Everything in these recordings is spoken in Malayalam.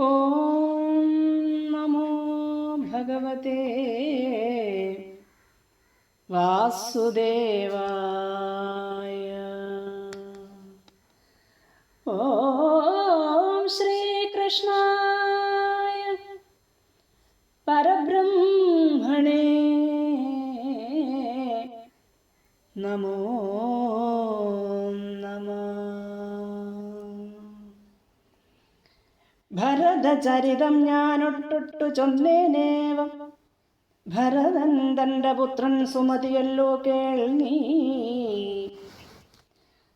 ഓം നമോ ഭഗവതേ. വാസുദേവായ. ഓം ശ്രീകൃഷ്ണായ ഭരതചരിതം ഞാനൊട്ടൊട്ടു ചൊന്നേനേവം ഭരതൻ തന്റെ പുത്രൻ സുമതിയല്ലോ കേൾനീ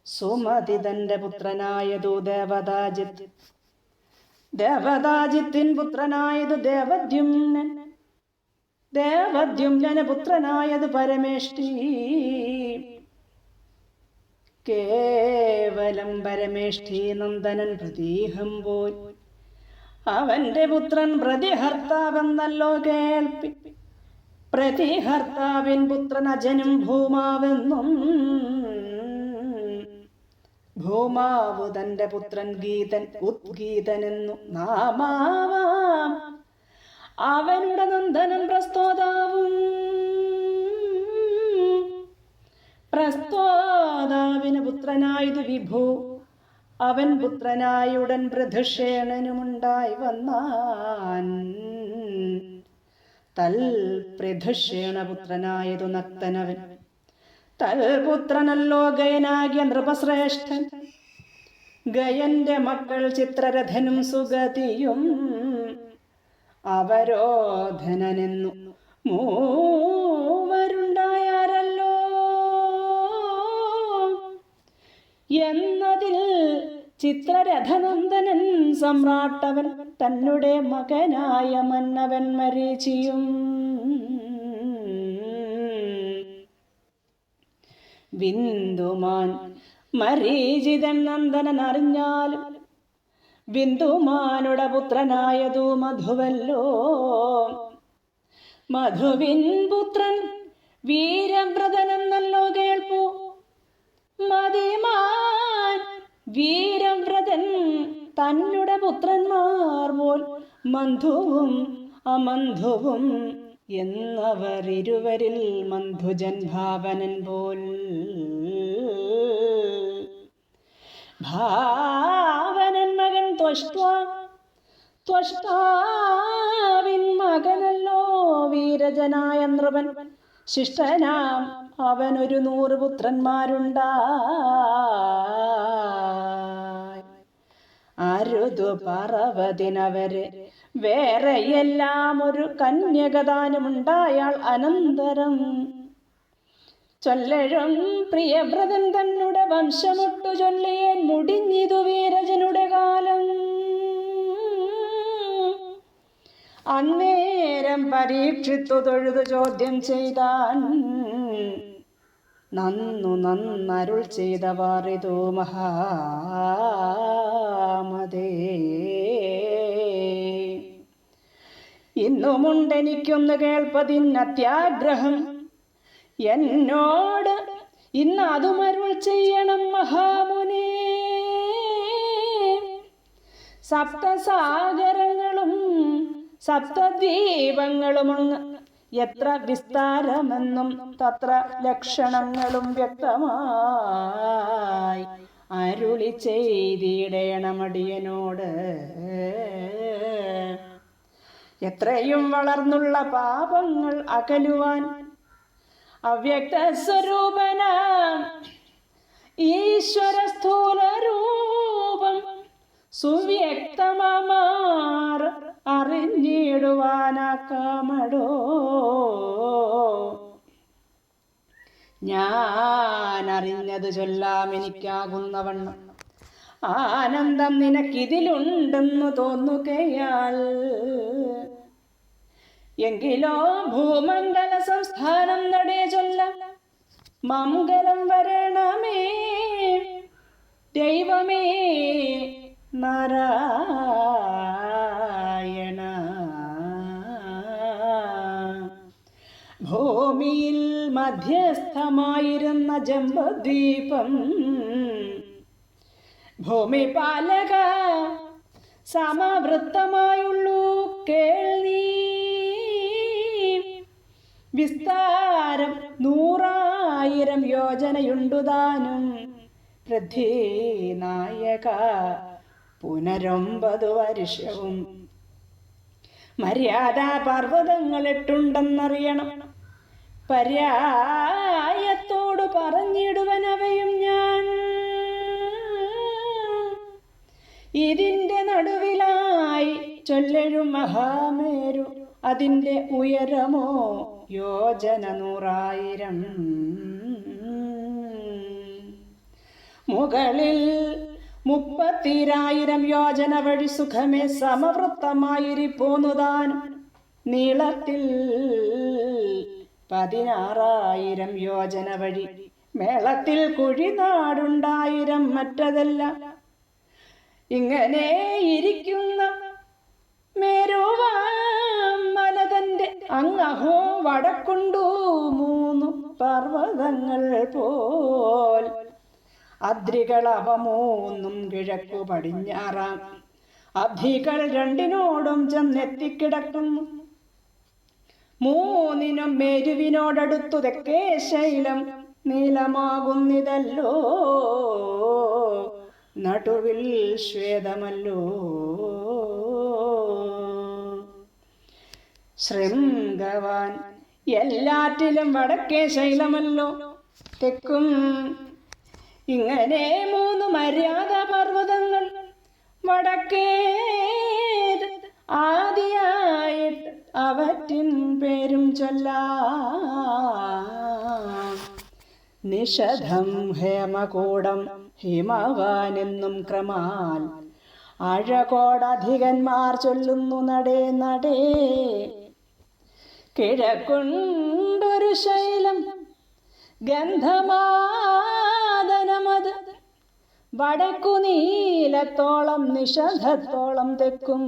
സുമതി തന്റെ പുത്രനായതു ദേവതാജിത്ത് ദേവതാജിത്തിൻ പുത്രനായതു ദേവദ്യുമ്നൻ. ദേവദ്യുംനന് പുത്രനായത് പരമേഷ്ടി. കേവലം പരമേഷ്ടി നന്ദനൻ പ്രതീഹം പോയി അവന്റെ പുത്രൻ പ്രതിഹർത്താവെന്നല്ലോ കേൾപ്പി. പ്രതിഹർത്താവിൻ പുത്രൻ അജനും ഭൂമാവെന്നും. ഭൂമാവ് പുത്രൻ ഗീതൻ ഉദ്ഗീതനെന്നു നാമാവാം. അവനുടെ നന്ദനം പ്രസ്തോതാവും. പ്രസ്തോതാവിന് പുത്രനായത് വിഭു. അവൻ പുത്രനായുടൻ പൃഥുഷേണനുമുണ്ടായി വന്നാൻ. തൽ പൃഥുഷേണപുത്രനായതു നക്തനവൻ തൽപുത്രനല്ലോ ഗയനാകിയ നൃപശ്രേഷ്ഠൻ. ഗയന്റെ മക്കൾ ചിത്രരഥനും സുഗതിയും അവരോധനനെന്നു. മൂവരുണ്ടായാരല്ലോ എന്നതിൽ ചിത്രരഥനന്ദനൻ സമ്രാട്ടവൻ തന്നുടെ മകനായ മന്നവൻ മരീചിയും. ബിന്ദുമാൻ മരീചിതൻ നന്ദനൻ അറിഞ്ഞാലും ബിന്ദുമാനുടെ പുത്രനായതു മധുവല്ലോ മധുവിൻ പുത്രൻ വീരവ്രതനെന്നല്ലോ കേൾപ്പൂ. വീരവ്രതൻ തന്നുടെ പുത്രന്മാർ പോൽ മന്ധുവും അമന്ധുവും എന്നവർ ഇരുവരിൽ മന്ധുജൻ ഭാവനൻ പോൽ. ഭാവനൻ മകൻ ത്വഷ്ട ത്വഷ്ടാവിൻ മകനല്ലോ വീരജനായ നൃപൻ ശിഷ്ടനാം അവനൊരു നൂറ് പുത്രന്മാരുണ്ടായി. അരുതു വേറെ എല്ലാം ഒരു കന്യകദാനമുണ്ടായാൾ അനന്തരം. ചൊല്ലഴും പ്രിയവ്രതൻ തന്നെ വംശമൊട്ടു ചൊല്ലിയേൻ മുടിഞ്ഞിതു വീരജനുടെ കാലം. അന്നേരം പരീക്ഷിത്തു തൊഴുതു ചോദ്യം ചെയ്താൻ നന്നു നന്നരുൾ ചെയ്തവാറിതു മഹാമതേ. ഇന്നുമുണ്ടെനിക്കൊന്ന് കേൾപ്പതിന് അത്യാഗ്രഹം എന്നോട് ഇന്ന് അതുമരുൾ ചെയ്യണം മഹാമുനേ. സപ്തസാഗരങ്ങളും സപ്തദ്വീപങ്ങളുമങ്ങ് എത്ര വിസ്താരമെന്നും തത്ര ലക്ഷണങ്ങളും വ്യക്തമായി അരുളി ചെയ്തിടേണമടിയനോട് എത്രയും വളർന്നുള്ള പാപങ്ങൾ അകലുവാൻ അവ്യക്ത സ്വരൂപന ഈശ്വര സ്ഥൂല രൂപം സുവ്യക്തമാർ അറിഞ്ഞിടുവാനാക്കാമടോ? ഞാൻ അറിഞ്ഞത് ചൊല്ലാം എനിക്കാകുന്നവണ്ണം. ആനന്ദം നിനക്കിതിലുണ്ടെന്ന് തോന്നുകയാൽ എങ്കിലോ ഭൂമണ്ഡല സംസ്ഥാനം നടേ ചൊല്ല. മംഗലം വരണമേ. ദൈവമേ നാരായണ. ഭൂമിയിൽ മധ്യസ്ഥമായിരുന്ന ജമ്പദ്വീപം ഭൂമിപാലക സമവൃത്തമായുള്ളൂ കേൾനീ. വിസ്താരം നൂറായിരം യോജനയുണ്ടുതാനും പൃഥ്വീനായക. പുനരൊമ്പത് വർഷവും. മര്യാദ പർവതങ്ങളിട്ടുണ്ടെന്നറിയണം പര്യായത്തോട് പറഞ്ഞിടുവനവയും ഞാൻ. ഇതിന്റെ നടുവിലായി ചൊല്ലഴും മഹാമേരു അതിന്റെ ഉയരമോ യോജന നൂറായിരം. മുകളിൽ മുപ്പത്തിരായിരം യോജന വഴി സുഖമേ സമവൃത്തമായിരി പോന്നുതാൻ. നീളത്തിൽ പതിനാറായിരം യോജന വഴി മേളത്തിൽ കുഴിനാടുണ്ടായിരം മറ്റതല്ല. ഇങ്ങനെ ഇരിക്കുന്ന മേരുവാം മലതന്റെ അങ്ങഹോ വടക്കുണ്ടു മൂന്നു പർവതങ്ങൾ പോൽ. അദ്രികൾ അവ മൂന്നും കിഴക്കു പടിഞ്ഞാറാം. അഭികൾ രണ്ടിനോടും ചെന്നെത്തിക്കിടക്കുന്നു മൂന്നിനും മേരുവിനോടടുത്തു തെക്കേ ശൈലം നീലമാകുന്നിതല്ലോ. നടുവിൽ ശ്വേതമല്ലോ. ശൃംഗവാൻ എല്ലാറ്റിലും വടക്കേ ശൈലമല്ലോ. തെക്കും ഇങ്ങനെ മൂന്ന് മര്യാദ പർവതങ്ങൾ വടക്കേ ആദിയായിട്ട് അവറ്റിൻ പേരും ചൊല്ലാ. നിഷധം ഹേമകൂടം ഹിമവാനെന്നും ക്രമാൽ അഴകോടധികന്മാർ ചൊല്ലുന്നു നടേ നടേ. കിഴക്കുണ്ടൊരു ശൈലം ഗന്ധമാദനമത് വടക്കു നീലത്തോളം നിഷധത്തോളം തെക്കും.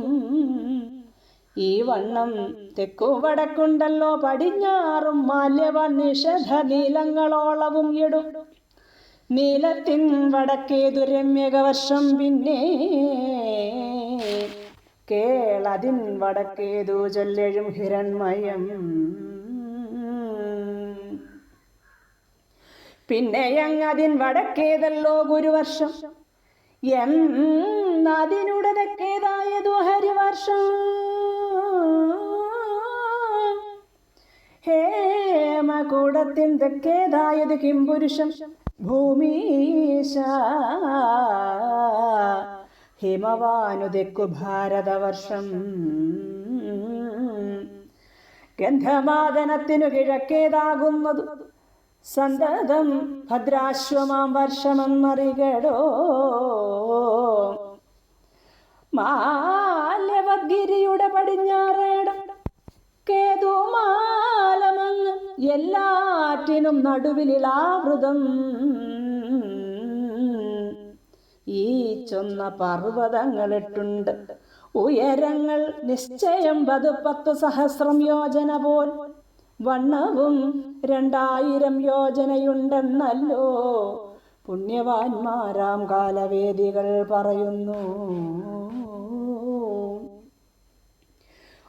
ഈ വണ്ണം തെക്കു വടക്കുണ്ടല്ലോ പടിഞ്ഞാറും മാല്യവ നിഷധ നീലങ്ങളോളവും ഇടും. നീലത്തിൻ വടക്കേതു രമ്യകവർഷം പിന്നെ. കേളതിൻ വടക്കേതു ചൊല്ലഴും ഹിരൺമയം. പിന്നെ അങ്ങതിൻ വടക്കേതല്ലോ ഗുരുവർഷം? എന്നതിനുടെ തെക്കേതായതു ഹരിവർഷം? ഹേമകൂടത്തിൻ തെക്കേതായത് കിംപുരുഷം? ഭൂമീശ ഹിമവാനു തെക്കു ഭാരതവർഷം? ഗന്ധമാദനത്തിനു കിഴക്കേതാകുന്നതു? സന്തതം ഭദ്രാശ്വമാം വർഷമെന്നറികടോ? മാലവഗിരിയുടെ പടിഞ്ഞാറേടം കേതുമാലമങ്ങ് എല്ലാറ്റിനും നടുവിലാവൃതം ഈ ചൊന്ന പർവതങ്ങളിട്ടുണ്ട് ഉയരങ്ങൾ നിശ്ചയം പത് പത്ത് സഹസ്രം യോജന പോൽ. വണ്ണവും രണ്ടായിരം യോജനയുണ്ടെന്നല്ലോ. പുണ്യവാന്മാരാം കാലവേദികൾ പറയുന്നു.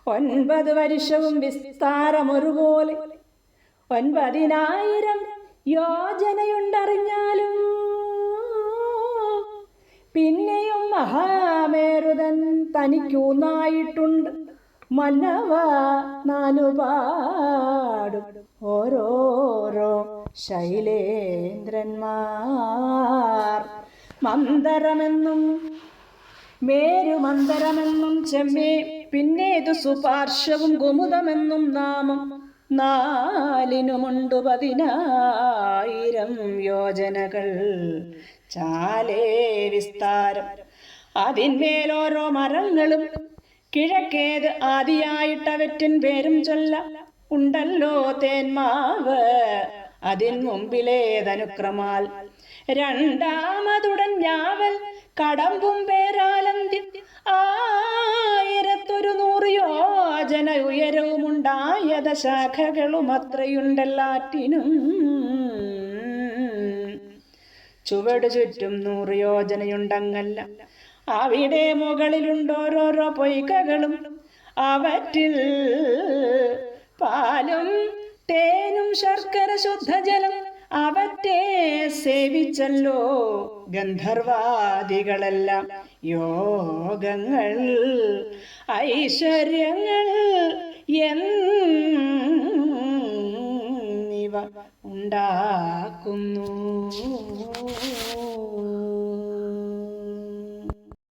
ഒൻപത് വർഷവും വിസ്താരമൊരുപോലെ ഒൻപതിനായിരം യോജനയുണ്ടറിഞ്ഞാലും പിന്നെയും മഹാമേരുതൻ തനിക്കൂന്നായിട്ടുണ്ട് മന്നവ നാലുപാടും ഓരോരോ ശൈലേന്ദ്രന്മാർ. മന്ദരമെന്നും മേരുമന്ദരമെന്നും ചെമ്മേ പിന്നേതു സുപാർശ്വവും കുമുദമെന്നും നാമം നാലിനുമുണ്ടു പതിനായിരം യോജനകൾ. ചാലേ വിസ്താരം. അതിന്മേലോരോ മരങ്ങളും കിഴക്കേത് ആദിയായിട്ടവറ്റിൻ പേരും ചൊല്ല. ഉണ്ടല്ലോ തേന്മാവ്. അതിൻ മുമ്പിലേതനുക്രമാൽ. രണ്ടാമതുടൻ ഞാവൽ കടമ്പും പേരാലന്തി. ആയിരത്തൊരു നൂറ് യോജന ഉയരവുമുണ്ടായത ശാഖകളും അത്രയുണ്ടെല്ലാറ്റിനും ചുവട് ചുറ്റും നൂറ് യോജനയുണ്ടങ്ങല്ല. അവിടെ മുകളിലുണ്ടോരോരോ പൊയ്കകളും അവറ്റിൽ പാലും തേനും ശർക്കര ശുദ്ധജലം അവറ്റെ സേവിച്ചല്ലോ ഗന്ധർവാദികളെല്ലാം. യോഗങ്ങൾ ഐശ്വര്യങ്ങൾ എന്നിവ ഉണ്ടാക്കുന്നു.